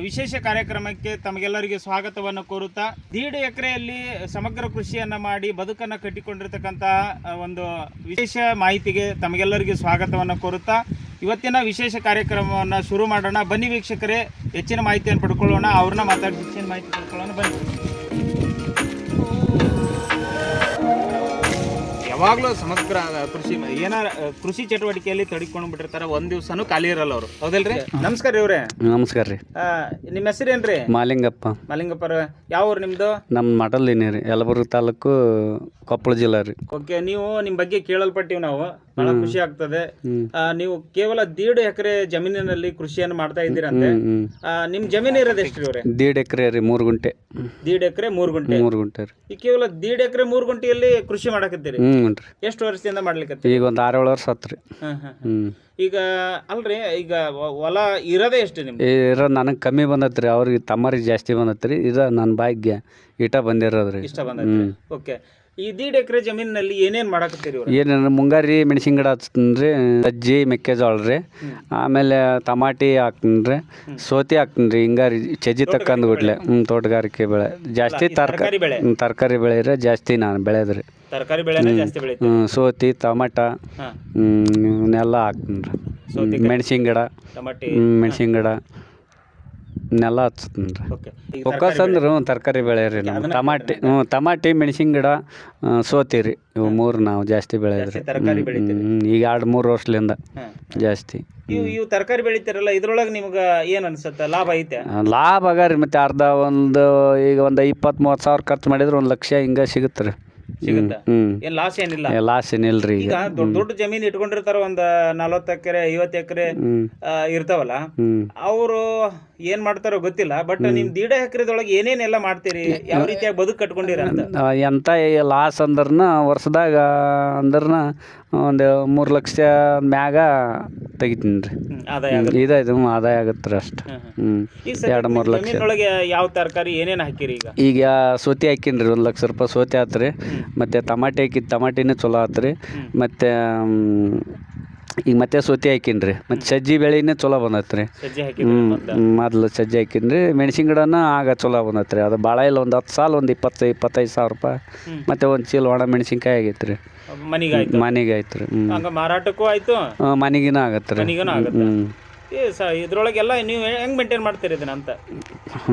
ವಿಶೇಷ ಕಾರ್ಯಕ್ರಮಕ್ಕೆ ತಮಗೆಲ್ಲರಿಗೆ ಸ್ವಾಗತವನ್ನು ಕೋರುತ್ತಾ ದೀಡು ಎಕರೆಯಲ್ಲಿ ಸಮಗ್ರ ಕೃಷಿಯನ್ನು ಮಾಡಿ ಬದುಕನ್ನು ಕಟ್ಟಿಕೊಂಡಿರ್ತಕ್ಕಂತಹ ಒಂದು ವಿಶೇಷ ಮಾಹಿತಿಗೆ ತಮಗೆಲ್ಲರಿಗೆ ಸ್ವಾಗತವನ್ನು ಕೋರುತ್ತಾ ಇವತ್ತಿನ ವಿಶೇಷ ಕಾರ್ಯಕ್ರಮವನ್ನು ಶುರು ಮಾಡೋಣ. ಬನ್ನಿ ವೀಕ್ಷಕರೇ, ಹೆಚ್ಚಿನ ಮಾಹಿತಿಯನ್ನು ಪಡ್ಕೊಳ್ಳೋಣ. ಅವ್ರನ್ನ ಮಾತಾಡಿ ಹೆಚ್ಚಿನ ಮಾಹಿತಿ ಪಡ್ಕೊಳ್ಳೋಣ. ಬನ್ನಿ. ಯಾವಾಗಲೂ ಸಮಗ್ರ ಕೃಷಿ ಏನಾರ ಕೃಷಿ ಚಟುವಟಿಕೆಯಲ್ಲಿ ತೊಡಗಿಕೊಂಡು ಬಿಟ್ಟಿರ್ತಾರೆ ಒಂದ್ ದಿವ್ಸನೂ ಖಾಲಿ ಇರಲ್ಲ ಅವರು. ಹೌದಲ್ರಿ? ನಮಸ್ಕಾರ ಇವ್ರೆ. ನಮಸ್ಕಾರ ರೀ. ನಿಮ್ಮ ಹೆಸರೇನ್ರಿ? ಮಾಲಿಂಗಪ್ಪ. ಮಾಲಿಂಗಪ್ಪ ಯಾವ ಊರು ನಿಮ್ದು? ನಮ್ಮ ಮಠಲ್ ರೀ. ಯಲಬುರ್ಗ ತಾಲೂಕು ಕೊಪ್ಪಳ ಜಿಲ್ಲಾ ರೀ. ಓಕೆ ನೀವು ನಿಮ್ ಬಗ್ಗೆ ಕೇಳಲ್ಪಟ್ಟಿವಿ ನಾವು. ಬಹಳ ಖುಷಿ ಆಗ್ತದೆ. ಆ, ನೀವು ಕೇವಲ ದೀಡು ಎಕರೆ ಜಮೀನಿನಲ್ಲಿ ಕೃಷಿಯನ್ನು ಮಾಡ್ತಾ ಇದ್ದೀರಂತೆ. ಆ, ನಿಮ್ ಜಮೀನು ಇರೋದು ಎಷ್ಟು ಇವ್ರೆ ದೀಡ್ ಎಕರೆ ರೀ ಮೂರು ಗುಂಟೆ. ದೀಡ್ ಎಕರೆ ಮೂರ್ ಗುಂಟೆ. ಮೂರು ಗುಂಟೆ ರೀ. ಈ ಕೇವಲ ದೀಡ್ ಎಕರೆ ಮೂರ್ ಗುಂಟೆಯಲ್ಲಿ ಕೃಷಿ ಮಾಡಕತ್ತೀರಿ. ಹ್ಞೂ ಎಷ್ಟು ವರ್ಷದಿಂದ ಮಾಡ್ಲಿಕ್ಕೆ ಈಗ ಒಂದು ಆರೇಳು ವರ್ಷ ಹತ್ರಿ ಹ್ಞೂ ಈಗ ಅಲ್ರಿ ಈಗ ಹೊಲ ಇರೋದೇ ಎಷ್ಟು ನಿಮ್ಗೆ ಇರೋ ನನಗೆ ಕಮ್ಮಿ ಬಂದತ್ರಿ ರೀ ಅವ್ರಿಗೆ ತಮ್ಮರಿಗೆ ಜಾಸ್ತಿ ಬಂದತ್ರಿ ಇದು ನನ್ನ ಭಾಗ್ಯ ಇಟ ಬಂದಿರೋದು ರೀ. ಇಷ್ಟ ಬಂದೈತ್ರಿ. ಓಕೆ. ಎಕರೆ ಜಮೀನಿನಲ್ಲಿ ಏನೇನ್ ಮಾಡಕತ್ತೀರಿ ಇವ್ರು? ಏನೇನು ಮುಂಗಾರಿ ಮೆಣಸಿನ ಗಿಡ ಹಚ್ತೀನಿ ರೀ ಸಜ್ಜಿ ಮೆಕ್ಕೆಜೋಳ ರೀ. ಆಮೇಲೆ ಟಮಾಟಿ ಹಾಕ್ತೀನಿ ರೀ ಸೋತಿ ಹಾಕ್ತೀನಿ ರೀ ಹಿಂಗಾರಿ ಚಜ್ಜಿ ತಕ್ಕಂದು ಬಿಡ್ಲೆ ಹ್ಞೂ ತೋಟಗಾರಿಕೆ ಬೆಳೆ. ಜಾಸ್ತಿ ತರಕಾರಿ ತರಕಾರಿ ಬೆಳೆ. ತರಕಾರಿ ಬೆಳೆ ರೀ ಜಾಸ್ತಿ ನಾನು ಬೆಳೆದ್ರಿ ತರಕಾರಿ ಬೆಳೆನೇ ಜಾಸ್ತಿ ಬೆಳಿತೀವಿ ಹ್ಞೂ ಸೋತಿ ಟಮಾಟ ಹಾ. ಇವನ್ನೆಲ್ಲ ಹಾಕ್ತೀನಿ ರೀ ಮೆಣಸಿನ ಗಿಡ. ಟಮಾಟಿ. ಮೆಣಸಿನ ಗಿಡ. ಇವನ್ನೆಲ್ಲ ಹಚ್ತೀನಿ ರೀ ಓಕೆ ಫೋಕಸ್ ಅಂದ್ರೆ ಹ್ಞೂ ತರಕಾರಿ ಬೆಳೆ ರೀ ನಾವು ಟಮಾಟಿ ಹ್ಞೂ ಟಮಾಟಿ ಮೆಣಸಿನ ಗಿಡ ಆ, ಸೋತಿ ರೀ. ಇವು ಮೂರು ನಾವು ಜಾಸ್ತಿ ಬೆಳೆಯೋದು ತರಕಾರಿ ಬೆಳಿತೀರಿ. ಹ್ಞೂ ಈಗ ಎರಡು ಮೂರು ವರ್ಷದಿಂದ ಹಾ. ಜಾಸ್ತಿ. ಇವು ಇವು ತರಕಾರಿ ಬೆಳಿತೀರಲ್ಲ ಇದ್ರೊಳಗೆ ನಿಮ್ಗೆ ಏನು ಅನ್ಸುತ್ತೆ? ಲಾಭ ಐತೆ? ಆ, ಲಾಭ ಆಗ ರೀ ಮತ್ತೆ ಅರ್ಧ ಒಂದು ಈಗ ಒಂದು ಇಪ್ಪತ್ತು ಮೂವತ್ತು ಸಾವಿರ ಖರ್ಚು ಮಾಡಿದ್ರೆ ಒಂದು ಲಕ್ಷ ಹಿಂಗೆ ಸಿಗುತ್ತೆ ರೀ. ಸಿಗುತ್ತಾ? ಏನ್ ಲಾಸ್ ಏನಿಲ್ಲ. ಲಾಸ್ ಏನಿಲ್ರಿ ಈಗ. ದೊಡ್ಡ ದೊಡ್ಡ ಜಮೀನ್ ಇಟ್ಕೊಂಡಿರ್ತಾರ ಒಂದ್ ನಲವತ್ತು ಎಕರೆ ಐವತ್ತು ಎಕರೆ ಇರ್ತಾವಲ್ಲ. ಅವರು ಏನ್ ಮಾಡ್ತಾರೋ ಗೊತ್ತಿಲ್ಲ ಬಟ್ ನಿಮ್ ದೀಡ ಎಕರೆದೊಳಗೆ ಏನೇನೆಲ್ಲ ಮಾಡ್ತೀರಿ? ಯಾವ ರೀತಿಯಾಗಿ ಬದುಕು ಕಟ್ಕೊಂಡಿರ ಅಂತ? ಎಂತ ಲಾಸ್ ಅಂದ್ರನ ವರ್ಷದಾಗ ಅಂದ್ರನ ಒಂದು ಮೂರು ಲಕ್ಷ ಮ್ಯಾಗ ತೆಗಿತೀನಿ ರೀ. ಇದು ಆದಾಯ ಆಗುತ್ತೆ. ಇದಾಯ್ತು ಆದಾಯ ಆಗುತ್ತೆ ರೀ ಅಷ್ಟು. ಹ್ಞೂ ಎರಡು ಮೂರು ಲಕ್ಷ. ಒಳಗೆ ಯಾವ ತರಕಾರಿ ಏನೇನು ಹಾಕಿರಿ ಈಗ? ಈಗ ಸೋತಿ ರೀ ಒಂದು ಲಕ್ಷ ರೂಪಾಯಿ ಸೋತಿ ಆತು ರೀ ಮತ್ತು ಟಮಾಟೆ ಹಾಕಿದ್ದು ಟಮಾಟಿನೂ ಚಲೋ ಆತು ರೀ ಮತ್ತು ಈಗ ಮತ್ತೆ ಸೋತಿ ಹಾಕಿನ್ರಿ. ಮತ್ತು ಸಜ್ಜಿ ಬೆಳೆನೇ ಚಲೋ ಬಂದೈತೆ ರೀ ಹ್ಞೂ ಮೊದ್ಲು ಸಜ್ಜಿ ಹಾಕಿನ್ರಿ. ಮೆಣಸಿನ ಗಿಡನ ಆಗ ಚಲೋ ಬಂದೈತೆ ರೀ ಅದು ಭಾಳ ಇಲ್ಲ ಒಂದು ಹತ್ತು ಸಾಲ ಒಂದು ಇಪ್ಪತ್ತು ಇಪ್ಪತ್ತೈದು ಸಾವಿರ ರೂಪಾಯಿ. ಮತ್ತು ಒಂದು ಚೀಲ ಒಣ ಮೆಣಸಿನ್ಕಾಯಿ ಆಗೈತೆ ರೀ ಮನೆಗೆ ಆಯ್ತು? ಮನೆಗೆ ಆಯ್ತು ರೀ ಹ್ಞೂ ಮಾರಾಟಕ್ಕೂ ಆಯ್ತು? ಮನೆಗಿನ ಆಗತ್ತೆ? ರೀ ಹ್ಞೂ ಇದ್ರೊಳಗೆಲ್ಲ ನೀವು ಹೆಂಗ್ ಮೇಂಟೈನ್ ಮಾಡ್ತೀರಿ ಇದನ್ನ ಅಂತ?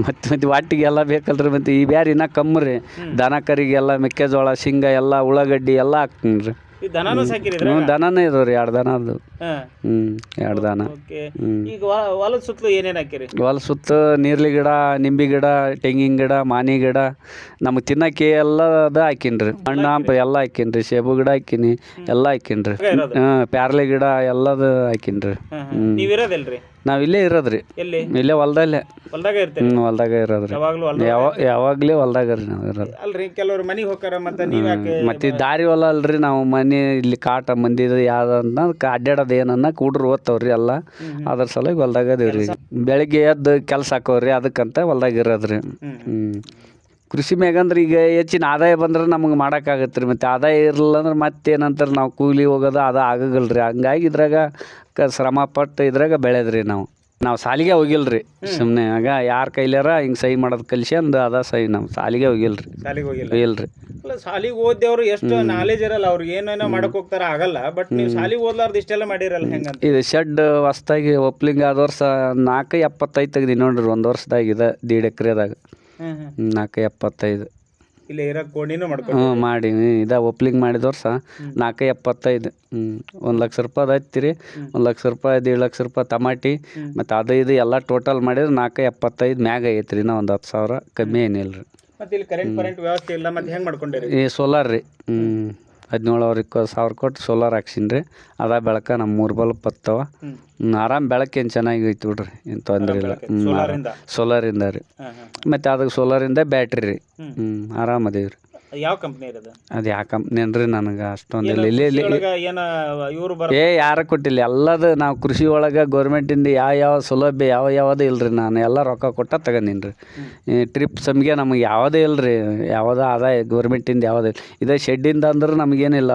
ಮತ್ತೆ ಮತ್ತೆ ವಾಟಿಗೆ ಎಲ್ಲ ಬೇಕಲ್ರಿ. ಮತ್ತು ಈ ಬ್ಯಾರಿನ ಇನ್ನೂ ಕಮ್ಮಿ ರೀ ದನ ಕರಿಗೆಲ್ಲ ಮೆಕ್ಕೆಜೋಳ ಶೇಂಗಾ ಎಲ್ಲ ಉಳ್ಳಾಗಡ್ಡಿ ಎಲ್ಲ ಹಾಕ್ತೀನಿ ರೀ ಈ ದನನೂ ಸಾಕಿರಿದ್ರ ಹ್ಞೂ ದನನೇ ಇದಾವೆ ರೀ ಎರಡು ದನ ಅದು. ಹ್ಞೂ ಎರಡು ದನ. ಓಕೆ. ಈಗ ವ- ಹೊಲದ ಸುತ್ತಲೂ ಏನೇನ್ ಹಾಕಿರಿ? ಹೊಲ ಸುತ್ತ ನೀರ್ಲಿ ಗಿಡ ನಿಂಬೆ ಗಿಡ ತೆಂಗಿನ ಗಿಡ ಮಾನಿ ಗಿಡ ನಮಗೆ ತಿನ್ನಕ್ಕೆ ಎಲ್ಲ ಅದ ಹಾಕೀನಿ ರೀ ಹಣ್ಣು ಹಂಪ ಎಲ್ಲ ಹಾಕಿನ್ರಿ. ಸೇಬು ಗಿಡ ಹಾಕಿನಿ ಎಲ್ಲ ಹಾಕಿನ್ರಿ. ಇರೋದು? ಹಾಂ ಪ್ಯಾರ್ಲೆ ಗಿಡ ಎಲ್ಲದ ಹಾಕಿನ್ರಿ. ರೀ ಹಾ, ಹಾ. ನೀವ್ ಇರೋದಿಲ್ರಿ? ನಾವು ಇಲ್ಲೇ ಇರೋದ್ರಿ. ಎಲ್ಲಿ? ಇಲ್ಲೇ ಹೊಲ್ದಲ್ಲೇ. ಹೊಲ್ದಾಗ ಇರ್ತೀರಿ? ಹ್ಞೂ ಹೊಲ್ದಾಗ ಇರೋದು ರೀ ಯಾವಾಗ್ಲೂ ಹೊಲ್ದ ಯಾವ ಯಾವಾಗಲೇ ಹೊಲ್ದಾಗ ರೀ ನಾವು ಇರೋದು. ಅಲ್ರಿ ಕೆಲವ್ರು ಮನಿಗ್ ಹೋಗಾರ ಮತ್ತ ನೀವ್ ಯಾಕೆ ಮತ್ತೆ ದಾರಿ ಹೊಲ ಅಲ್ರಿ ನಾವು ಮನೆ ಇಲ್ಲಿ ಕಾಟ ಮಂದಿದ ಯಾವ್ದು ಅಂತ ಅಡ್ಡಾಡೋದು ಏನನ್ನ ಕೂಡ್ರು ಓದ್ತಾವ್ರಿ ಎಲ್ಲ. ಅದ್ರ ಸಲುವಾಗಿ ಹೊಲ್ದಾಗ ಅದೇವ್ರಿ ಬೆಳಗ್ಗೆ ಎದ್ದು ಕೆಲಸ ಹಾಕೋರಿ ಅದಕ್ಕಂತ ಹೊಲ್ದಾಗ ಇರೋದ್ರಿ. ಹ್ಞೂ ಕೃಷಿ ಮ್ಯಾಗಂದ್ರೆ ಈಗ ಹೆಚ್ಚಿನ ಆದಾಯ ಬಂದ್ರೆ ನಮಗೆ ಮಾಡೋಕ್ಕಾಗತ್ತೆ ರೀ ಮತ್ತು ಆದಾಯ ಇರಲಿಲ್ಲ ಅಂದ್ರೆ ಮತ್ತೇನಂತಾರೆ ನಾವು ಕೂಲಿ ಹೋಗೋದು ಅದು ಆಗಲ್ಲ ರೀ ಹಂಗಾಗಿ ಇದ್ರಾಗ ಕ ಶ್ರಮ ಪಟ್ಟು ಇದ್ರಾಗ ಬೆಳೆದ್ರಿ ನಾವು. ನಾವು ಸಾಲಿಗೆ ಹೋಗಿಲ್ರಿ. ಸುಮ್ಮನೆ ಆಗ ಯಾರ ಕೈಲಾರ ಹಿಂಗೆ ಸಹಿ ಮಾಡೋದು ಅಂದ ಅದ ಸಹಿ ನಮ್ಮ ಸಾಲಿಗೆ ಹೋಗಿಲ್ರಿ. ಶಾಲಿಗೆ ಹೋಗಿಲ್ಲ ಇಲ್ರಿ ಅಲ್ಲ ಶಾಲಿಗೆ ಓದ್ದವ್ರು ಎಷ್ಟು ನಾಲೆಜ್ ಇರಲ್ಲ ಅವ್ರಿಗೆ ಏನೇನೋ ಮಾಡಕ್ ಹೋಗ್ತಾರ ಆಗಲ್ಲ ಬಟ್ ನೀವು ಶಾಲಿಗೆ ಓದ್ಲಾರ್ದು ಇಷ್ಟೆಲ್ಲ ಮಾಡಿರಲ್ಲ ಹೆಂಗಂತ? ಇದು ಶೆಡ್ ಹೊಸ್ದಾಗಿ ಒಪ್ಲಿಂಗ್ ಆದ ವರ್ಷ ನಾಲ್ಕು ಎಪ್ಪತ್ತೈದು ತೆಗ್ದು ನೋಡ್ರಿ ಒಂದು ವರ್ಷದಾಗ ಇದೆ ದೀಡ್ ಎಕ್ರೆದಾಗ. ಹ್ಮ್. ಹ್ಮ್ ನಾಲ್ಕು ಎಪ್ಪತ್ತೈದು. ಇಲ್ಲಿ ಇರೋ ಕೋಣಿನೂ ಮಾಡ್ಕೊಂಡು ಹ್ಞೂ ಮಾಡಿ ಇದ ಒಪ್ಲಿಂಗ್ ಮಾಡಿದವ್ರ ಸಹ ನಾಲ್ಕು ಎಪ್ಪತ್ತೈದು. ಹ್ಞೂ ಒಂದು ಲಕ್ಷ ರೂಪಾಯಿ ಹತ್ತಿರಿ ಒಂದು ಲಕ್ಷ ರೂಪಾಯಿ ದೇಡ್ ಲಕ್ಷ ರೂಪಾಯಿ ತಮಾಟಿ. ಮತ್ತು ಅದು ಇದು ಎಲ್ಲ ಟೋಟಲ್ ಮಾಡಿದ್ರೆ ನಾಲ್ಕು ಎಪ್ಪತ್ತೈದು ಮ್ಯಾಗ ಐತ್ರಿ ರೀ ಒಂದು ಹತ್ತು ಸಾವಿರ ಕಮ್ಮಿ ಏನಿಲ್ಲ ರೀ ಮತ್ತೆ ಇಲ್ಲಿ ಕರೆಂಟ್ ಕರೆಂಟ್ ವ್ಯವಸ್ಥೆ ಇಲ್ಲ ಮತ್ತೆ ಹೆಂಗ್ ಮಾಡ್ಕೊಂಡಿರಿ? ಈ ಸೋಲಾರ್ ರೀ. ಹ್ಞೂ ಹದಿನೇಳುವರೆ ಸಾವಿರ ಕೊಟ್ಟು ಸೋಲಾರ್ ಹಾಕ್ಸಿನಿ ರೀ ಅದ ಬೆಳಕ ನಮ್ಮ ಮೂರು ಬಲ್ಪ್ ಬತ್ತಾವ. ಆರಾಮ್ ಬೆಳಕೇನು ಚೆನ್ನಾಗಿ ಐತಿ ಬಿಡ್ರಿ ಏನು ತೊಂದರೆ ಇಲ್ಲ. ಹ್ಞೂ ಸೋಲಾರಿಂದ ರೀ. ಮತ್ತು ಅದಕ್ಕೆ ಸೋಲಾರಿಂದ ಬ್ಯಾಟ್ರಿ ರೀ. ಹ್ಞೂ ಆರಾಮ ಅದೀವಿ ರೀ ಯಾವ ಕಂಪ್ನಿ ಇರೋದು ಅದು? ಯಾವ ಕಂಪ್ನಿ ನನಗೆ ಅಷ್ಟೊಂದು ಇಲ್ಲ ಇಲ್ಲಿ ಇಲ್ಲಿ ಒಳಗ ಏನ ಇವ್ರು ಬರ ಏ ಯಾರ ಕೊಟ್ಟಿಲ್ಲ. ಎಲ್ಲದು ನಾವು ಕೃಷಿ ಒಳಗೆ ಗೌರ್ಮೆಂಟಿಂದ ಯಾವ ಯಾವ ಸೌಲಭ್ಯ ಯಾವ ಯಾವ್ದು ಇಲ್ರಿ ನಾನು. ಎಲ್ಲ ರೊಕ್ಕ ಕೊಟ್ಟ ತಗೊಂಡಿನ್ರಿ. ರೀ ಟ್ರಿಪ್ ಸಮ್ಗೆ ನಮಗೆ ಯಾವುದೇ ಇಲ್ರಿ. ಯಾವುದೇ ಆದಾಯ ಗೌರ್ಮೆಂಟಿಂದ ಯಾವುದೇ ಇಲ್ಲ ಇದೇ ಶೆಡ್ಡಿಂದ ಅಂದ್ರೆ ನಮಗೇನಿಲ್ಲ.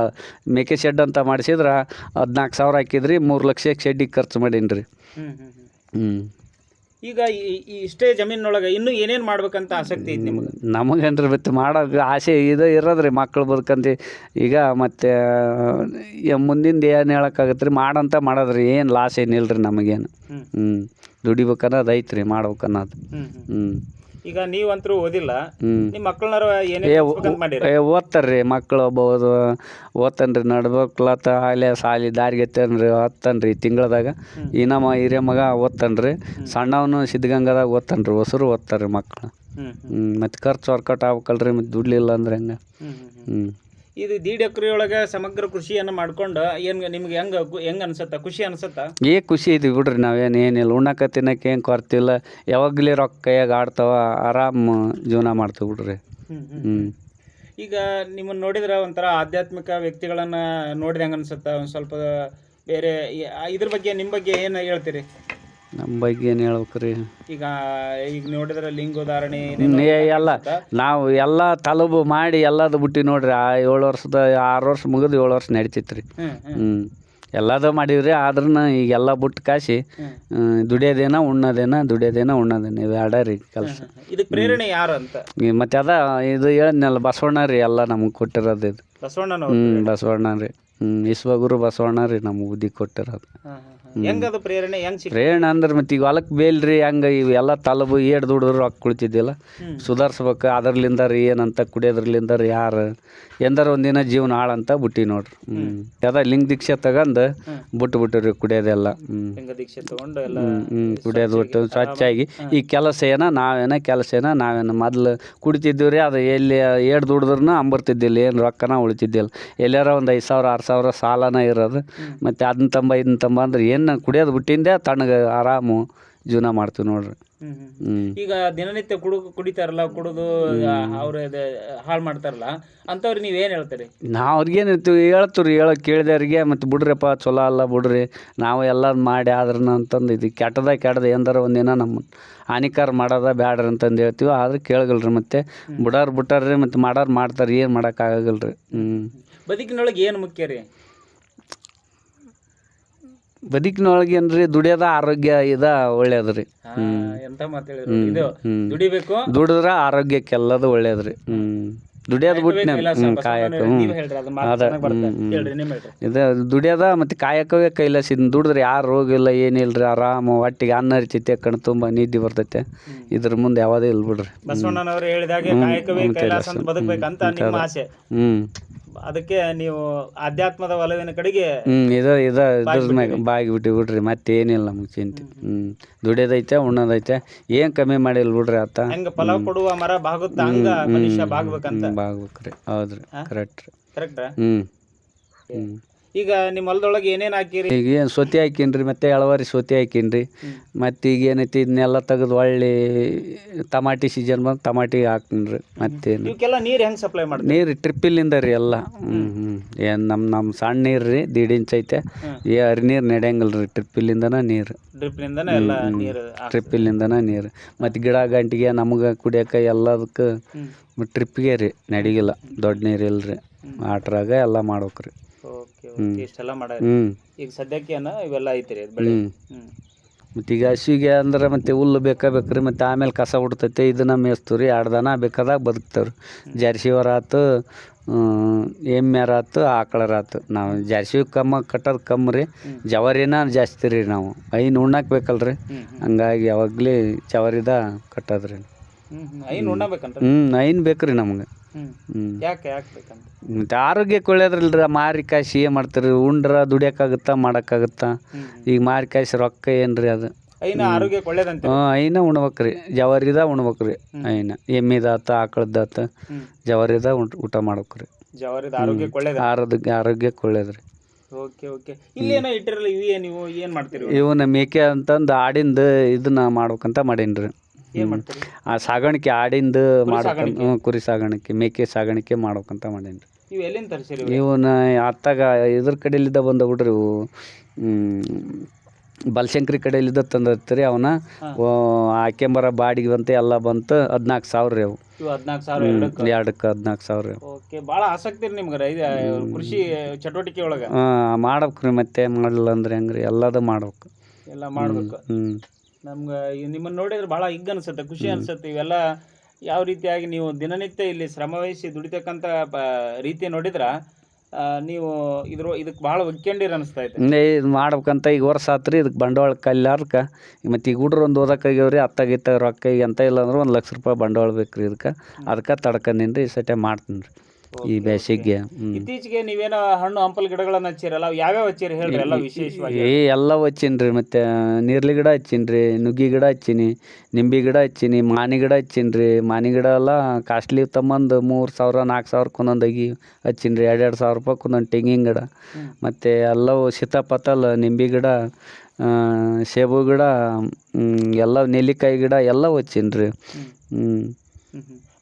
ಮೇಕೆ ಶೆಡ್ ಅಂತ ಮಾಡಿಸಿದ್ರೆ ಹದಿನಾಲ್ಕು ಸಾವಿರ ಹಾಕಿದ್ರಿ ಮೂರು ಲಕ್ಷಕ್ಕೆ ಶೆಡ್ಡಿಗೆ ಖರ್ಚು ಮಾಡೀನಿ ರೀ ಹ್ಞೂ ಈಗ ಈ- ಇಷ್ಟೇ ಜಮೀನೊಳಗೆ ಇನ್ನೂ ಏನೇನು ಮಾಡ್ಬೇಕಂತ ಆಸಕ್ತಿ ಐತಿ ನಿಮ್ಗೆ? ನಮಗೇನ್ರಿ ಮತ್ತೆ ಮಾಡೋದು ಆಸೆ ಇದು ಇರೋದ್ರಿ ಮಕ್ಳು ಬದುಕಂತ. ಈಗ ಮತ್ತೆ ಮುಂದಿನ ಏನು ಹೇಳೋಕ್ಕಾಗತ್ತೆ ರೀ ಮಾಡಂತ ಮಾಡೋದ್ರಿ. ಏನು ಲಾಸ್ ಏನಿಲ್ಲ ರೀ ನಮಗೇನು. ಹ್ಞೂ ದುಡಿಬೇಕನ್ನೋದು ಐತ್ರಿ ಮಾಡ್ಬೇಕನ್ನೋದು. ಹ್ಞೂ ಈಗ ನೀವಂತರೂ ಓದಿಲ್ಲ ನಿಮ್ಮ ನಿಮ್ ಮಕ್ಕಳನ್ನಾರ ಏನೇ ಮಾಡಿರಿ? ಏ ಓದ್ತಾರ್ರಿ ಮಕ್ಕಳು ಒಬ್ಬ ಓದು ಓದ್ತಾನ್ರಿ ನಡ್ಬೇಕ್ಲತ್ತ ಅಲ್ಲೇ ಸಾಲಿ ದಾರಿಗೆ ಎತ್ತನ್ರಿ ಹತ್ತನ್ರಿ ತಿಂಗಳದಾಗ. ಈ ನಮ್ಮ ಹಿರಿಯ ಮಗ ಓದ್ತಾನ್ರಿ. ಸಣ್ಣವನು ಸಿದ್ಧಗಂಗಾದಾಗ ಓದ್ತಾನ್ರಿ ಹೊಸರು ಓದ್ತಾರ್ರಿ ಮಕ್ಕಳು ಹ್ಞೂ ಮತ್ತು ಖರ್ಚು ವರ್ಕೌಟ್ ಆಗ್ಬೇಕಲ್ರಿ ಮತ್ತು ದುಡ್ಲಿಲ್ಲ ಅಂದ್ರೆ ಹೆಂಗೆ. ಹ್ಞೂ ಇದು ದೀಡ್ ಎಕರೆಯೊಳಗೆ ಸಮಗ್ರ ಕೃಷಿಯನ್ನು ಮಾಡ್ಕೊಂಡು ಏನು ನಿಮ್ಗೆ ಹೆಂಗ್ ಹೆಂಗ್ ಅನ್ಸತ್ತ? ಖುಷಿ ಅನ್ಸತ್ತ? ಏ ಖುಷಿ ಐತಿ ಬಿಡ್ರಿ ನಾವೇನು ಏನಿಲ್ಲ. ಉಣ್ಣಕ್ಕೆ ತಿನ್ನಕ್ಕೆ ಏನು ಕೊರ್ತಿಲ್ಲ. ಯಾವಾಗಲೇ ರೊಕ್ಕ ಕೈಯಾಗ ಆಡ್ತಾವ ಆರಾಮ್ ಜೀವನ ಮಾಡ್ತೀವಿ ಬಿಡ್ರಿ. ಹ್ಞೂ ಈಗ ನಿಮ್ಮನ್ನು ನೋಡಿದ್ರೆ ಒಂಥರ ಆಧ್ಯಾತ್ಮಿಕ ವ್ಯಕ್ತಿಗಳನ್ನು ನೋಡಿದಂಗೆ ಅನ್ಸುತ್ತೆ? ಒಂದು ಸ್ವಲ್ಪ ಬೇರೆ ಇದ್ರ ಬಗ್ಗೆ ನಿಮ್ಮ ಬಗ್ಗೆ ಏನು ಹೇಳ್ತೀರಿ? ನಮ್ಮ ಬಗ್ಗೆ ಏನು ಹೇಳ್ಬೇಕು ರೀ ಈಗ ಈಗ ನೋಡಿದ್ರೆ ಲಿಂಗೋಧಾರಣೆ ಉದಾಹರಣೆ ಎಲ್ಲ ನಾವು ಎಲ್ಲ ತಲುಬು ಮಾಡಿ ಎಲ್ಲದು ಬಿಟ್ಟು ನೋಡ್ರಿ ಆ ಏಳು ವರ್ಷದ ಆರು ವರ್ಷ ಮುಗಿದು ಏಳು ವರ್ಷ ನಡೀತಿತ್ತು ರೀ ಹ್ಞೂ ಎಲ್ಲದೂ ಮಾಡೀವ್ರಿ ಆದ್ರೂ ಈಗೆಲ್ಲ ಬಿಟ್ಟು ಕಾಸಿ. ದುಡಿಯೋದೇನ ಉಣ್ಣೋದೇನ ದುಡಿಯೋದೇನ ಉಣ್ಣೋದೇನ ಇವು ಎರಡ ರೀ ಕೆಲಸ. ಇದಕ್ಕೆ ಪ್ರೇರಣೆ ಯಾರು ಅಂತ? ಮತ್ತು ಅದ ಇದು ಹೇಳಿದ್ನಲ್ಲ ಬಸವಣ್ಣ ರೀ ಎಲ್ಲ ನಮಗೆ ಕೊಟ್ಟಿರೋದು ಇದು. ಬಸವಣ್ಣ ಹ್ಞೂ ಬಸವಣ್ಣ ರೀ. ಹ್ಞೂ ವಿಶ್ವಗುರು ಬಸವಣ್ಣ ರೀ ನಮ್ಗೆ ಬುದ್ಧಿ ಕೊಟ್ಟಿರೋದು. ಹೆಂಗದ ಪ್ರೇರಣೆ ಹೆಂಗ್ ಸಿಕ್ ಪ್ರೇರಣ ಅಂದ್ರೆ ಮತ್ತೆ ಈಗ ಹೊಲಕ್ಕೆ ಬೇಲ್ರಿ ಹಂಗೆ ಇವೆಲ್ಲ ತಲಬು ಏಡ್ ದುಡಿದ್ರು ರೊಕ್ಕ ಕುಳಿತಿದ್ದಿಲ್ಲ. ಸುಧಾರಿಸ್ಬೇಕು ಅದರ್ಲಿಂದ ರೀ ಏನಂತ ಕುಡಿಯೋದ್ರಲಿಂದ ರೀ ಯಾರು ಎಂದಾರ ಒಂದಿನ ಜೀವನ ಹಾಳಂತ ಬಿಟ್ಟಿ ನೋಡ್ರಿ. ಹ್ಞೂ ಅದ ಲಿಂಗ ದೀಕ್ಷೆ ತಗೊಂಡು ಬುಟ್ಟು ಬಿಟ್ಟು ಬಿಟ್ಟಿರಿ ಕುಡಿಯೋದೆಲ್ಲ. ಹ್ಞೂ ದೀಕ್ಷೆ ತಗೊಂಡು ಎಲ್ಲ ಹ್ಞೂ ಕುಡಿಯೋದು ಬಿಟ್ಟು ಸ್ವಚ್ಛಾಗಿ. ಈ ಕೆಲಸ ಏನ ನಾವೇನ ಕೆಲಸ ಏನ ನಾವೇನ ಮೊದ್ಲು ಕುಡಿತಿದ್ದೀವಿ ರೀ ಅದು ಎಲ್ಲಿ ಏಡ್ ದುಡಿದ್ರೂ ಅಂಬರ್ತಿದ್ದಿಲ್ಲ ಏನು ರೊಕ್ಕನ ಉಳಿತಿದ್ದಿಲ್ಲ. ಎಲ್ಲಾರ ಒಂದು ಐದು ಸಾವಿರ ಆರು ಸಾವಿರ ಸಾಲನ ಇರೋದು. ಮತ್ತು ಅದನ್ನ ತಂಬ ಇದನ್ನ ತಂಬ ಅಂದ್ರೆ ಏನು ಕುಡಿಯೋದು ಬಿಟ್ಟಿಂದೆ ತಣ್ಣಗೆ ಆರಾಮು ಜೀವನ ಮಾಡ್ತೀವಿ ನೋಡ್ರಿ. ಹ್ಮ್. ಈಗ ದಿನನಿತ್ಯ ಕುಡು ಕುಡಿತಾರಲ್ಲ ಕುಡಿದು ಅವ್ರ ಹಾಳು ಮಾಡ್ತಾರಲ್ಲ ಅಂತವ್ರು ನೀವು ಏನು ಹೇಳ್ತೀರಿ? ನಾವು ಅವ್ರಿಗೇನು ಇರ್ತೀವಿ ಹೇಳ್ತೀವಿ ರೀ ಹೇಳೋಕೆ ಕೇಳಿದವ್ರಿಗೆ ಮತ್ತು ಬಿಡ್ರಪ್ಪ ಚಲೋ ಅಲ್ಲ ಬಿಡ್ರಿ. ನಾವು ಎಲ್ಲ ಮಾಡಿ ಆದ್ರನ ಅಂತಂದು ಇದು ಕೆಟ್ಟದ ಕೆಟ್ಟದ ಎಂದಾರ ಒಂದಿನ ನಮ್ಮ ಹಾನಿಕಾರ ಮಾಡೋದ ಬ್ಯಾಡ್ರಿ ಅಂತಂದು ಹೇಳ್ತೀವಿ. ಆದ್ರೆ ಕೇಳಗಲ್ರಿ ಮತ್ತೆ. ಬಿಡೋರು ಬಿಟ್ಟಾರ್ರಿ ಮತ್ತು ಮಾಡೋರು ಮಾಡ್ತಾರೆ ಏನು ಮಾಡೋಕ್ಕಾಗಲ್ರಿ ಹ್ಞೂ ಬದುಕಿನೊಳಗೆ ಏನು ಮುಖ್ಯ ರೀ? ಬದುಕಿನೊಳಗೆ ಏನ್ರಿ ದುಡಿಯೋದ ಆರೋಗ್ಯ ಇದ ಒಳ್ಳೇದು ರೀ ಎಂತ ಇದು ದುಡಿಬೇಕು. ದುಡಿದ್ರೆ ಆರೋಗ್ಯಕ್ಕೆಲ್ಲದು ಒಳ್ಳೇದು ರೀ ಹ್ಞೂ ದುಡಿಯೋದು ಬಿಟ್ಟು ಕಾಯಕ. ಹ್ಞೂ ನೀವ್ ಹೇಳ್ರಿ ಅದು ಮಾತು ಚೆನ್ನಾಗ್ ಬರ್ತದೆ. ಹೇಳ್ರಿ ನಿಮ್ ಹೇಳ್ರಿ. ಇದು ದುಡಿಯೋದ ಮತ್ತು ಕಾಯಕವೇ ಕೈಲಾಸ ಇದನ್ನ ದುಡಿದ್ರೆ ಯಾರು ರೋಗ ಇಲ್ಲ ಏನಿಲ್ಲ ರೀ ಆರಾಮ ಹೊಟ್ಟಿಗೆ ಅನ್ನ ಹರಿತೈತೆ ಕಣ್ ತುಂಬ ನಿದ್ದೆ ಬರ್ತೈತೆ. ಇದ್ರ ಮುಂದೆ ಯಾವುದೇ ಇಲ್ಲ ಬಿಡ್ರಿ. ಬಸವಣ್ಣನವರು ಹೇಳಿದಾಗೆ ಕಾಯಕವೇ ಕೈಲಾಸ ಅಂತ ಬದುಕ್ಬೇಕಂತ ನಿಮ್ಮ ಆಸೆ. ಹ್ಞೂ ಅದಕ್ಕೆ ನೀವು ಆಧ್ಯಾತ್ಮದ ಒಲವಿನ ಕಡೆಗೆ ಇದು ಇದು ಬಾಗಿ ಬಿಟ್ಟು ಬಿಡ್ರಿ ಮತ್ತೇನಿಲ್ಲ ನಮ್ಗೆ ಚಿಂತೆ. ಹ್ಮ್ ದುಡಿಯೋದೈತೆ ಉಣ್ಣೋದೈತೆ ಏನ್ ಕಮ್ಮಿ ಮಾಡಿಲ್ಲ ಬಿಡ್ರಿ ಆತ. ಹೆಂಗ ಫಲ ಕೊಡುವ ಮರ ಬಾಗುತ್ತ? ಹಂಗ ಮನುಷ್ಯ ಬಾಗ್ಬೇಕಂತ. ಬಾಗ್ಬೇಕ್ರಿ. ಹೌದ್ರಿ ಕರೆಕ್ಟ್ ಕರೆಕ್ಟ್ ಹ್ಮ್ ಹ್ಞೂ ಈಗ ನಿಮ್ಮ ಹೊಲದೊಳಗೆ ಏನೇನು ಹಾಕಿರಿ? ಈಗ ಏನು ಸೊತಿ ಹಾಕಿನ್ರಿ ಮತ್ತೆ ಎಳವಾರಿ ಸೊತಿ ಹಾಕಿನ್ರಿ. ಮತ್ತು ಈಗ ಏನೈತಿ ಇದನ್ನೆಲ್ಲ ತೆಗೆದು ಹೊಳ್ಳಿ ಟಮಾಟಿ ಸೀಸನ್ ಬಂದು ಟಮಾಟಿ ಹಾಕಿನ್ರಿ ಮತ್ತೇನು. ಇವಕ್ಕೆಲ್ಲ ನೀರು ಹೆಂಗೆ ಸಪ್ಲೈ ಮಾಡಿ ನೀರು ಟ್ರಿಪ್ಪಿಲಿಂದ ರೀ ಎಲ್ಲ. ಹ್ಞೂ ಹ್ಞೂ ಏನು ನಮ್ಮ ನಮ್ಮ ಸಣ್ಣ ನೀರು ರೀ ದೀಡ್ ಇಂಚ್ ಐತೆ. ಈ ಏ ಹರಿ ನೀರು ನಡೆಯಂಗಿಲ್ಲ ರೀ ಟ್ರಿಪ್ಪಿಲಿಂದನ ನೀರು ಡ್ರಿಪ್ ನಿಂದನೇ ಎಲ್ಲ ನೀರು ಹಾಕ್ತೀರಿ. ಟ್ರಿಪ್ಪಿಲಿಂದನ ನೀರು. ಮತ್ತು ಗಿಡ ಗಂಟಿಗೆ ನಮಗೆ ಕುಡಿಯೋಕೆ ಎಲ್ಲದಕ್ಕೆ ಟ್ರಿಪ್ಗೆ ಟ್ರಿಪ್ಪಿಗೆ ರೀ ನಡಿಗಿಲ್ಲ. ದೊಡ್ಡ ನೀರು ಇಲ್ಲ ರೀ ಆಟ್ರಾಗ ಎಲ್ಲ ಮಾಡ್ಬೇಕ್ರಿ. ಓಕೆ ಓಕೆ ಇಷ್ಟೆಲ್ಲ ಮಾಡ್ಯಾರ ಹ್ಞೂ ಈಗ ಸದ್ಯಕ್ಕೆ ಏನ ಇವೆಲ್ಲ ಐತ್ರಿ ಬೆಳೆ. ಹ್ಞೂ ಹ್ಮ್. ಮತ್ತು ಈಗ ಹಸಿಗೆ ಅಂದ್ರೆ ಮತ್ತೆ ಹುಲ್ಲು ಬೇಕಾ ಬೇಕ್ರಿ ಮತ್ತು ಆಮೇಲೆ ಕಸ ಉಡ್ತೈತೆ ಇದನ್ನ ರೀ ಎರಡು ದನ ಬೇಕಾದಾಗ ಬದುಕ್ತೇವೆ ರೀ ಜರ್ಸಿವರ ಆತು ಎಮ್ಮೆರ ಆತು ಆಕಳರ ಆತು. ನಾವು ಜರ್ಸಿ ಕಮ್ಮ ಕಟ್ಟೋದು ಕಮ್ಮಿ ರೀ ಜವರಿನ ಜಾಸ್ತಿ ರೀ ನಾವು. ಐನು ಉಣ್ಣಕ್ಕೆ ಬೇಕಲ್ರಿ. ಹ್ಮ್ ಹಂಗಾಗಿ ಯಾವಾಗಲೇ ಜವರಿದ ಕಟ್ಟೋದ್ರಿ. ಹ್ಮ್ ಹ್ಮ್. ಐನ್ ಉಣ್ಣಬೇಕಂತ? ಹ್ಞೂ ಐನು ಬೇಕು ರೀ ನಮ್ಗೆ. ಯಾಕೆ ಮತ್ತು ಆರೋಗ್ಯಕ್ಕೆ ಒಳ್ಳೇದ್ರಲ್ರ ಮಾರಿ ಕಾಯಿಸಿ ಏನು ಮಾಡ್ತಾರೆ ಉಂಡ್ರ ದುಡಿಯೋಕ್ಕಾಗುತ್ತಾ ಮಾಡೋಕ್ಕಾಗುತ್ತಾ? ಈಗ ಮಾರಿ ಕಾಯಿಸಿ ರೊಕ್ಕ ಏನು ರೀ ಅದು? ಐನ ಆರೋಗ್ಯಕ್ಕೆ ಒಳ್ಳೇದಂತ ಐನ ಉಣ್ಬೇಕ್ರಿ ಜವಾರಿದ ಉಣ್ಬೇಕ್ರಿ ಐನ. ಎಮ್ಮಿದಾತ ಆಕಳದಾತ ಜವಾರಿದ ಉಂಟ್ ಊಟ ಮಾಡ್ಬೇಕ್ರಿ. ಜವಾರಿದ ಆರೋಗ್ಯಕ್ಕೆ ಒಳ್ಳೇದ ಆರೋಗ್ಯ ಆರೋಗ್ಯಕ್ಕೆ ಒಳ್ಳೇದ್ರಿ ಓಕೆ. ಓಕೆ ಇಟ್ಟಿರಲ್ಲ ಇವು ಏನ್ ನೀವು ಏನ್ ಮಾಡ್ತೀರಿ ಇವು? ಇವನ್ನ ಮೇಕೆ ಅಂತಂದು ಆಡಿಂದ ಇದನ್ನ ಮಾಡ್ಬೇಕಂತ ಮಾಡೀನಿ ಏನ್ ಮಾಡ್ತೀರಿ? ಆ ಸಾಗಾಣಿಕೆ ಆಡಿಂದ ಮಾಡ್ಬೇಕಂತ ಕುರಿ ಸಾಗಾಣಿಕೆ ಮೇಕೆ ಸಾಗಾಣಿಕೆ ಮಾಡ್ಬೇಕಂತ ಮಾಡೀನಿ ಇವು ಎಲ್ಲಿಂದ ತರಿಸಿರಿ ಇವನ್ನ ಅತ್ತಾಗ ಇದ್ರ ಕಡೆಲಿದ್ದ ಬಂದ ಬಿಡ್ರಿ ಇವು ಬಲಶಂಕರಿ ಕಡೆಯಲ್ಲಿದ್ದ ತಂದಿರ್ತೀರಿ ಅವನ್ನ ಮರ ಬಾಡಿಗೆ ಬಂತು ಎಲ್ಲ ಬಂತು ಹದಿನಾಲ್ಕು ಸಾವಿರ ರೀ ಅವು. ಹದಿನಾಲ್ಕು ಸಾವಿರ ಎರಡಕ್ಕೆ? ಹದಿನಾಲ್ಕು ಸಾವಿರ ರೀ ಓಕೆ ಭಾಳ ಆಸಕ್ತಿ ರೀ ನಿಮ್ಗೆ ಕೃಷಿ ಚಟುವಟಿಕೆ ಒಳಗ. ಹಾಂ ಮಾಡ್ಬೇಕು ರೀ ಮತ್ತೆ ಮಾಡಲಿಲ್ಲ ಅಂದ್ರೆ ಹೆಂಗೆ ರೀ ಎಲ್ಲದು ಮಾಡ್ಬೇಕು. ಎಲ್ಲ ಮಾಡ್ಬೇಕು. ಹ್ಞೂ ನಮ್ಗೆ ನಿಮ್ಮನ್ನು ನೋಡಿದ್ರೆ ಭಾಳ ಹಿಗ್ಗ ಅನಿಸುತ್ತೆ, ಖುಷಿ ಅನಿಸುತ್ತೆ. ಇವೆಲ್ಲ ಯಾವ ರೀತಿಯಾಗಿ ನೀವು ದಿನನಿತ್ಯ ಇಲ್ಲಿ ಶ್ರಮವಹಿಸಿ ದುಡಿತಕ್ಕಂಥ ಪ- ರೀತಿ ನೋಡಿದ್ರೆ ನೀವು ಇದ್ರ ಇದಕ್ಕೆ ಭಾಳ ಒಕ್ಕೊಂಡಿರ ಅನಿಸ್ತಾ ಇನ್ನೇ ಇದು ಮಾಡ್ಬೇಕಂತ ಈಗ ವರ್ಷ ಆತ್ರಿ ಇದಕ್ಕೆ ಬಂಡವಾಳ ಕಲ್ಲಾರ್ಕ ಮತ್ತು ಈಗ ಹುಡ್ರು ಒಂದು ಓದಕ್ಕಾಗ್ಯಾವ್ರಿ ಅತ್ತಾಗಿತ್ತ ರೊಕ್ಕ ಈಗ ಎಂತ ಇಲ್ಲ ಅಂದ್ರೆ ಒಂದು ಲಕ್ಷ ರೂಪಾಯಿ ಬಂಡವಾಳ ಬೇಕು ರೀ ಇದಕ್ಕೆ. ಅದಕ್ಕೆ ತಡ್ಕೊಂಡಿನಿ ರೀ ಈ ಮಾಡ್ತೀನಿ ರೀ ಈ ಬೇಸಿಗೆ ಇತ್ತೀಚೆಗೆ ನೀವೇನೋ ಹಣ್ಣು ಹಂಪಲ್ ಗಿಡಗಳನ್ನ ಹಚ್ಚಿರಲ್ಲ ಅವು ಯಾವ್ಯಾವ ಹಚ್ಚಿರಿ ಹೇಳ್ರಿ ಎಲ್ಲ ವಿಶೇಷವಾಗಿ? ಏ ಎಲ್ಲ ಹಚ್ಚಿನ್ರಿ ಮತ್ತು ನೀರ್ಲಿ ಗಿಡ ಹಚ್ಚಿನ್ರಿ ನುಗ್ಗಿ ಗಿಡ ಹಚ್ಚಿನಿ ನಿಂಬೆ ಗಿಡ ಹಚ್ಚಿನಿ ಮಾನಿ ಗಿಡ ಹಚ್ಚಿನ್ರಿ ಮಾನಿ ಗಿಡ ಎಲ್ಲ ಕಾಸ್ಟ್ಲಿ ತಮ್ಮಂದು ಮೂರು ಸಾವಿರ ನಾಲ್ಕು ಸಾವಿರ ಅಗಿ ಹಚ್ಚೀನಿ ರೀ ಎರಡು ಎರಡು ಸಾವಿರ ರೂಪಾಯಿ ಒಂದೊಂದು ತೆಂಗಿನ ಗಿಡ. ಮತ್ತು ಎಲ್ಲವೂ ಸೀತಾಪತಲ್ ನಿಂಬೆ ಗಿಡ ಸೇಬು ಗಿಡ ಎಲ್ಲ ನೆಲ್ಲಿಕಾಯಿ ಗಿಡ ಎಲ್ಲ ಹಚ್ಚಿನ್ರಿ. ಹ್ಞೂ.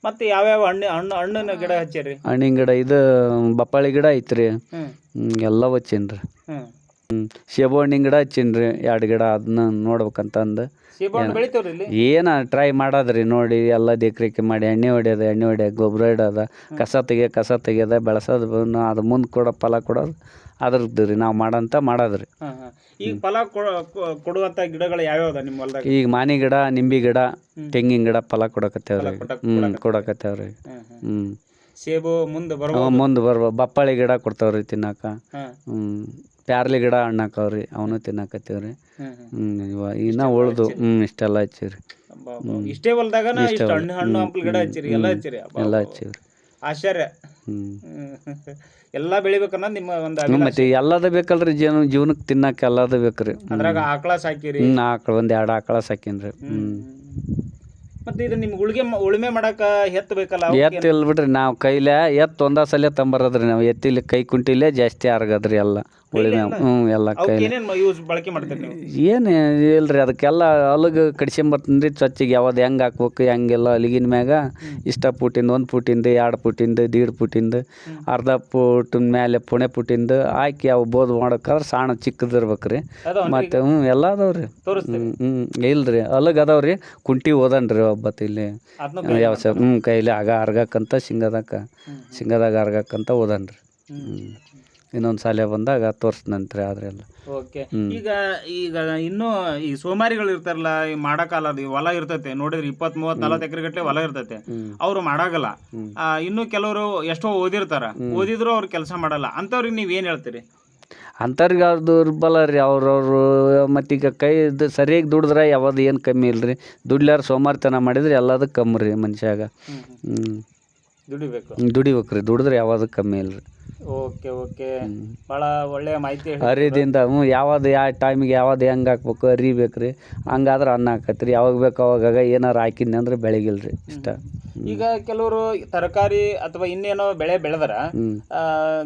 ಮತ್ತೆ ಯಾವ್ಯಾವ ಹಣ್ಣು ಹಣ್ಣು ಹಣ್ಣಿನ ಗಿಡ ಹಚ್ಚಿರಿ? ಹಣ್ಣಿನ ಗಿಡ ಇದು ಬಪ್ಪಾಳಿ ಗಿಡ ಐತ್ರಿ. ಹ್ಮ್. ಎಲ್ಲ ಹಚ್ಚೀನಿ ರೀ ಹ್ಮ್ ಸೇಬು ಹಣ್ಣಿನ ಗಿಡ ಹಚ್ಚೀನಿ ರೀ ಎರಡು ಗಿಡ ಅದನ್ನ ನೋಡ್ಬೇಕಂತಂದು. ಏನ. ಟ್ರೈ ಮಾಡೋದ್ರಿ ನೋಡಿ ಎಲ್ಲ ದೇಕ್ರಿಕೆ ಮಾಡಿ ಎಣ್ಣೆ ಹೊಡ್ಯೋದು ಎಣ್ಣೆ ಹೊಡ್ಯೋದು ಗೊಬ್ಬರ ಇಡೋದು ಕಸ ತೆಗೆ ಕಸ ತೆಗಿಯೋದು ಬೆಳೆಸೋದು ಅದು ಮುಂದೆ ಕೊಡೋ ಫಲ ಕೊಡೋದು ಅದ್ರದ್ದು ರೀ ನಾವು ಮಾಡಂತ ಮಾಡೋದ್ರಿ. ಈಗ ಫಲ ಕೊ- ಕೊಡುವಂತ ಗಿಡಗಳು ಯಾವ್ಯಾವ ನಿಮ್ಮ ಹೊಲದಾಗ? ಈಗ ಮಾನಿ ಗಿಡ ನಿಂಬೆ ಗಿಡ ಹ್ಮ್. ತೆಂಗಿನ ಗಿಡ ಫಲ ಕೊಡಕತ್ತೇವ್ರಿ. ಹ್ಮ್ ಹ್ಞೂ ಕೊಡಕತ್ತೇವ್ರಿ. ಹ್ಮ್, ಹ್ಮ್. ಹ್ಞೂ ಸೇಬು ಮುಂದೆ ಬರುವ ಮುಂದೆ ಬರ್ಬ ಬಪ್ಪಾಳಿ ಗಿಡ ಕೊಡ್ತಾವ್ರಿ ತಿನ್ನಾಕ. ಹಾ. ಹ್ಞೂ ಪ್ಯಾರ್ಲಿ ಗಿಡ ಹಣ್ಣಾಕವ್ರಿ ಅವನು ರೀ ಹ್ಮ್, ಹ್ಮ್. ಹ್ಞೂ ಇವ ಇನ್ನ ಉಳ್ದು ಹ್ಞೂ ಇಷ್ಟೆಲ್ಲ ಹಚ್ಚಿವ್ರಿ. ಇಷ್ಟೇ ಹೊಲ್ದಾಗ ಇಷ್ಟ ಹಣ್ಣು ಹಣ್ಣು ಹಂಪಲ್ ಗಿಡ ಹಚ್ಚಿರಿ ಎಲ್ಲ ಹಚ್ಚಿರಿ. ಎಲ್ಲ. ಹಚ್ಚಿವ್ರಿ. ಆಶ್ಚರ್ಯ. ಎಲ್ಲಾ ಬೆಳಿಬೇಕನ್ನ ನಿಮ್ಮ ಒಂದು ಮತ್ತೆ ಎಲ್ಲದ ಬೇಕಲ್ರಿ ಜೀವನ ಜೀವನಕ್ಕೆ ತಿನ್ನಕ್ಕೆ ಎಲ್ಲದು ಬೇಕ್ರಿ. ಅದ್ರಾಗ ಆಕಳ ಸಾಕಿರಿ. ಹ್ಞೂ ಆಕಳ ಒಂದು ಎರಡು ಆಕಳ ಸಾಕೀನ್ರಿ. ಹ್ಞೂ ಮತ್ತೆ ಇದು ನಿಮ್ಗೆ ಉಳಿಗೆ ಉಳುಮೆ ಮಾಡಕ ಎತ್ತ ಬೇಕಲ್ಲ ಎತ್ತು ಇಲ್ಲ ಬಿಡ್ರಿ ನಾವು ಕೈಲೇ ಎತ್ತು ಒಂದ ಸಲ ತಂಬರದ್ರಿ ನಾವು. ಎತ್ತಿಲಿ ಕೈ ಕುಂಟಿಲೇ ಜಾಸ್ತಿ ಆರ್ಗದ್ರಿ ಎಲ್ಲ. ಉಳಿಮೆ ಹ್ಞೂ ಎಲ್ಲ ಕೈಲಿ. ಏನೇನ್ ಯೂಸ್ ಬಳಕೆ ಮಾಡ್ತೀರಿ ನೀವು? ಏನು ಇಲ್ರಿ ಅದಕ್ಕೆಲ್ಲ ಅಲಗ ಕಡಿಸ್ಕೊಂಬರ್ತೀನಿ ಚೊಚ್ಚಿಗೆ ಯಾವ್ದು ಹೆಂಗೆ ಹಾಕ್ಬೇಕು ಹೆಂಗಿಲ್ಲ ಅಲಿಗಿನ ಮ್ಯಾಗ. ಇಷ್ಟ ಪುಟಿಂದ ಒಂದು ಪುಟಿಂದ ಎರಡು ಪುಟಿಂದ ದೀಡ್ ಪುಟಿಂದ ಅರ್ಧ ಪುಟಿನ ಮೇಲೆ ಪುಣೆ ಪುಟಿಂದ ಹಾಕಿ ಅವು ಬೋದ್ ಮಾಡೋಕ್ಕಾದ್ರೆ ಸಾಣ ಚಿಕ್ಕದಿರ್ಬೇಕು ರೀ ಅದಾವ ಮತ್ತು ಹ್ಞೂ ಎಲ್ಲ ಅದಾವ್ರಿ. ರೀ ಹ್ಞೂ ಹ್ಞೂ ಇಲ್ರಿ ಅಲಗ್ ಅದಾವ್ರಿ ಕುಂಟಿ ಓದನ್ರಿ ಒಬ್ಬತ್ತು ಇಲ್ಲಿ ಯಾವ ಸ ಹ್ಞೂ ಕೈಲಿ ಆಗ ಅರ್ಗಕ್ಕಂತ ಸಿಂಗದಾಗ ಸಿಂಗದಾಗ ಅರ್ಗಕ್ಕಂತ ಓದನ್ರಿ. ಇನ್ನೊಂದು ಸಾಲೆ ಬಂದಾಗ ತೋರಿಸ್ನಂತ್ರಿ ಆದ್ರೆಲ್ಲ ಓಕೆ. ಈಗ ಈಗ ಇನ್ನೂ ಈ ಸೋಮಾರಿಗಳು ಇರ್ತಾರಲ್ಲ ಈ ಮಾಡಕಾಲ ಈ ಹೊಲ ಇರ್ತೈತೆ. ನೋಡಿದ್ರೆ ಇಪ್ಪತ್ ಮೂವತ್ ನಲವತ್ತು ಎಕರೆ ಗಟ್ಟಲೆ ಹೊಲ ಇರ್ತೈತೆ. ಅವ್ರು ಮಾಡಾಗಲ್ಲ. ಇನ್ನು ಕೆಲವರು ಎಷ್ಟೋ ಓದಿರ್ತಾರ. ಓದಿದ್ರು ಅವ್ರು ಕೆಲಸ ಮಾಡಲ್ಲ. ಅಂತವ್ರಿಗೆ ನೀವ್ ಏನ್ ಹೇಳ್ತೀರಿ? ಅಂಥವ್ರಿಗೆ ಅವ್ರು ದುರ್ಬಲ ರೀ ಅವ್ರವ್ರು ಮತ್ತೀಗ ಕೈ ಇದು ಸರಿಯಾಗಿ ದುಡಿದ್ರೆ ಯಾವ್ದು ಏನು ಕಮ್ಮಿ ಇಲ್ರಿ. ದುಡ್ಲಾರ ಸೋಮಾರಿತನ ಮಾಡಿದ್ರೆ ಎಲ್ಲದು ಕಮ್ಮಿ ರೀ ಮನುಷ್ಯಾಗ. ಹ್ಞೂ ದುಡಿಬೇಕು. ದುಡಿಬೇಕು ರೀ ದುಡಿದ್ರೆ ಯಾವುದು ಕಮ್ಮಿ ಇಲ್ರಿ. Okay okay. ಭಾಳ ಒಳ್ಳೆಯ ಮಾಹಿತಿ ಹೇಳಿ ಹರಿದಿಂದ ಹ್ಞೂ ಯಾವ್ದು ಯಾವ ಟೈಮಿಗೆ ಯಾವ್ದು ಹೆಂಗೆ ಹಾಕ್ಬೇಕು ಅರಿಬೇಕು ರೀ ಹಂಗಾದ್ರೆ ಅನ್ನ ಹಾಕತ್ರಿ. ಯಾವಾಗ ಬೇಕು ಅವಾಗ ಏನಾರು ಹಾಕಿದ್ನಿ ಅಂದ್ರೆ ರೀ ಇಷ್ಟ. ಈಗ ಕೆಲವರು ತರಕಾರಿ ಅಥವಾ ಇನ್ನೇನೋ ಬೆಳೆ ಬೆಳೆದರ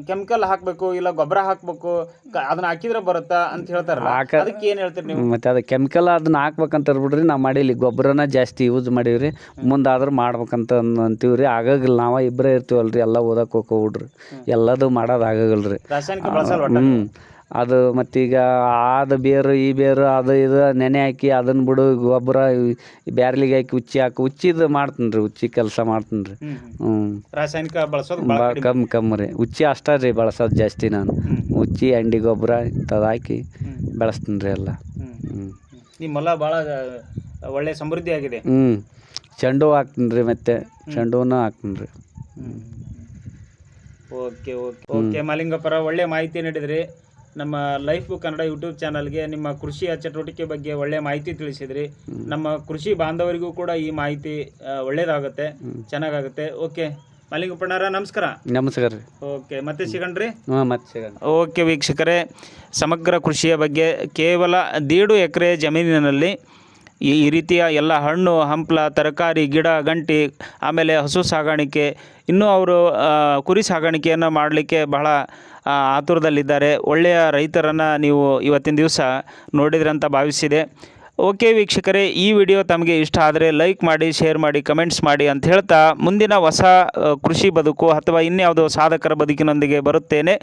ಕೆಮಿಕಲ್ ಹಾಕ್ಬೇಕು ಇಲ್ಲ ಗೊಬ್ಬರ ಹಾಕ್ಬೇಕು ಕ- ಅದನ್ನ ಹಾಕಿದ್ರೆ ಬರುತ್ತಾ ಅಂತ ಹೇಳ್ತಾರಲ್ಲ ಹಾಕ- ಅದಕ್ಕೆ ಏನ್ ಹೇಳ್ತೀರಿ ನೀವು? ಮತ್ತು ಅದು ಕೆಮಿಕಲ್ ಅದನ್ನ ಹಾಕ್ಬೇಕಂತ ಇರ್ಬಿಡ್ರಿ ನಾವು ಮಾಡಿಲಿ ಗೊಬ್ಬರನ ಜಾಸ್ತಿ ಯೂಸ್ ಮಾಡೀವ್ರಿ ಮುಂದಾದ್ರೂ ಮಾಡ್ಬೇಕಂತ ಅನ್- ಅಂತೀವಿ ರೀ ಆಗಾಗಿಲ್ಲ. ನಾವು ಇಬ್ಬರೇ ಇರ್ತೀವಲ್ರಿ ಎಲ್ಲ ಓದಕ್ಕೆ ಹೋಗ್ಬಿಡ್ರಿ ಹುಡ್ರಿ. ಎಲ್ಲದು ಮಾಡೋದು ಆಗಾಗಲ್ಲ ರೀ ರಾಸಾಯನಿಕ ಹ್ಞೂ ಅದು ಮತ್ತೀಗ ಅದು ಬೇರು ಈ ಬೇರು ಅದು ಇದು ನೆನೆ ಹಾಕಿ ಅದನ್ನ ಬಿಡು ಗೊಬ್ಬರ ಬ್ಯಾರ್ಲಿಗೆ ಹಾಕಿ ಉಚ್ಚಿ ಹಾಕಿ. ಉಚ್ಚಿದು ಮಾಡ್ತೀನಿ ರೀ ಉಚ್ಚಿ ಕೆಲಸ ಮಾಡ್ತೀನಿ ರೀ. ಹ್ಞೂ ರಾಸಾಯನಿಕ ಬಳಸೋದು ಕಮ್ಮಿ ಕಮ್ಮಿ ರೀ. ಉಚ್ಚಿ ಅಷ್ಟೇ ರೀ ಬಳಸೋದು ಜಾಸ್ತಿ ನಾನು. ಉಚ್ಚಿ ಅಂಡಿ ಗೊಬ್ಬರ ಇಂಥದ್ದು ಹಾಕಿ. ಬೆಳೆಸ್ತೀನಿ ರೀ ಎಲ್ಲ. ಹ್ಞೂ ನಿಮ್ಮ ಹೊಲ ಭಾಳ ಒಳ್ಳೆ ಸಮೃದ್ಧಿ ಆಗಿದೆ. ಹ್ಞೂ ಚೆಂಡು ಹಾಕ್ತೀನಿ ರೀ ಮತ್ತೆ. ಚೆಂಡುವನ್ನು ಹಾಕ್ತೀನಿ ರೀ. Okay okay. ಓಕೆ ಮಾಲಿಂಗಪ್ಪರ ಒಳ್ಳೆ ಮಾಹಿತಿ ನೀಡಿದ್ರಿ. ನಮ್ಮ ಲೈಫ್ ಕನ್ನಡ ಯೂಟ್ಯೂಬ್ ಚಾನಲ್ಗೆ ನಿಮ್ಮ ಕೃಷಿಯ ಚಟುವಟಿಕೆ ಬಗ್ಗೆ ಒಳ್ಳೆ ಮಾಹಿತಿ ತಿಳಿಸಿದ್ರಿ. ನಮ್ಮ ಕೃಷಿ ಬಾಂಧವರಿಗೂ ಕೂಡ ಈ ಮಾಹಿತಿ ಒಳ್ಳೇದಾಗುತ್ತೆ ಚೆನ್ನಾಗಾಗುತ್ತೆ. ಓಕೆ. ಮಲ್ಲಿಂಗಪ್ಪಣ್ಣರ ನಮಸ್ಕಾರ. ನಮಸ್ಕಾರ ರೀ. ಓಕೆ. ಮತ್ತೆ ಸಿಗಣ್ರಿ ಹಾಂ ಮತ್ತೆ ಸಿಗೋಣ ಓಕೆ ವೀಕ್ಷಕರೇ ಸಮಗ್ರ ಕೃಷಿಯ ಬಗ್ಗೆ ಕೇವಲ ದೀಡು ಎಕರೆ ಜಮೀನಿನಲ್ಲಿ ಈ ರೀತಿಯ ಎಲ್ಲ ಹಣ್ಣು ಹಂಪಲ ತರಕಾರಿ ಗಿಡ ಗಂಟಿ ಆಮೇಲೆ ಹಸು ಸಾಗಾಣಿಕೆ ಇನ್ನೂ ಅವರು ಕುರಿ ಸಾಗಾಣಿಕೆಯನ್ನು ಮಾಡಲಿಕ್ಕೆ ಬಹಳ ಆತುರದಲ್ಲಿದ್ದಾರೆ. ಒಳ್ಳೆಯ ರೈತರನ್ನು ನೀವು ಇವತ್ತಿನ ದಿವಸ ನೋಡಿದ್ರಂತ ಭಾವಿಸಿದೆ. ಓಕೆ ವೀಕ್ಷಕರೇ, ಈ ವಿಡಿಯೋ ತಮಗೆ ಇಷ್ಟ ಆದರೆ ಲೈಕ್ ಮಾಡಿ, ಶೇರ್ ಮಾಡಿ, ಕಮೆಂಟ್ಸ್ ಮಾಡಿ ಅಂತ ಹೇಳ್ತಾ ಮುಂದಿನ ಹೊಸ ಕೃಷಿ ಬದುಕು ಅಥವಾ ಇನ್ಯಾವುದೋ ಸಾಧಕರ ಬದುಕಿನೊಂದಿಗೆ ಬರುತ್ತೇನೆ.